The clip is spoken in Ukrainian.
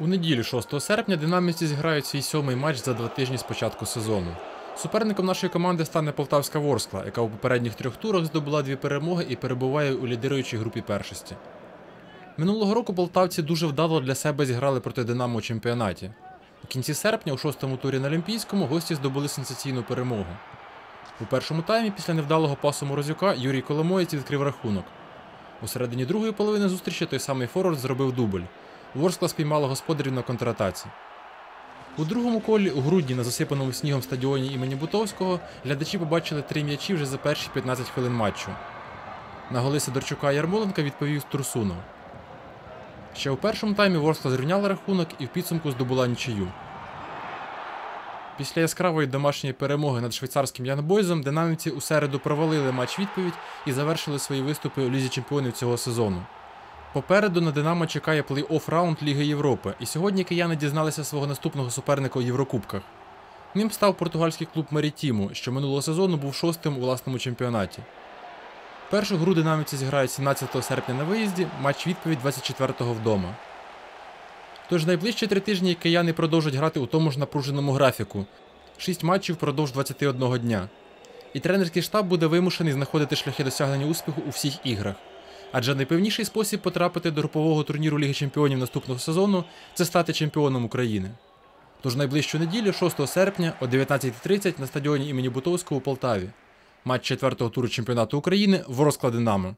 У неділю 6 серпня динамівці зіграють свій сьомий матч за два тижні з початку сезону. Суперником нашої команди стане Полтавська Ворскла, яка у попередніх трьох турах здобула дві перемоги і перебуває у лідируючій групі першості. Минулого року полтавці дуже вдало для себе зіграли проти Динамо у чемпіонаті. У кінці серпня, у шостому турі на Олімпійському, гості здобули сенсаційну перемогу. У першому таймі після невдалого пасу Морозюка Юрій Коломоєць відкрив рахунок. У середині другої половини зустрічі той самий форвард зробив дубль. Ворскла спіймала господарів на контратаці. У другому колі у грудні на засипаному снігом стадіоні імені Бутовського глядачі побачили три м'ячі вже за перші 15 хвилин матчу. На голи Сидорчука Ярмоленка відповів Турсунов. Ще у першому таймі Ворскла зрівняла рахунок і в підсумку здобула нічию. Після яскравої домашньої перемоги над швейцарським Янбойзом динамівці у середу провалили матч відповідь і завершили свої виступи у лізі чемпіонів цього сезону. Попереду на Динамо чекає плей-офф раунд Ліги Європи, і сьогодні кияни дізналися свого наступного суперника у Єврокубках. Ним став португальський клуб Марітіму, що минулого сезону був шостим у власному чемпіонаті. Першу гру динамівці зіграють 17 серпня на виїзді, матч відповідь 24-го вдома. Тож найближчі три тижні кияни продовжать грати у тому ж напруженому графіку: 6 матчів впродовж 21 дня. І тренерський штаб буде вимушений знаходити шляхи досягнення успіху у всіх іграх. Адже найпевніший спосіб потрапити до групового турніру Ліги Чемпіонів наступного сезону це стати чемпіоном України. Тож найближчу неділю, 6 серпня о 19.30 на стадіоні імені Бутовського у Полтаві. Матч четвертого туру чемпіонату України Ворскла Динамо.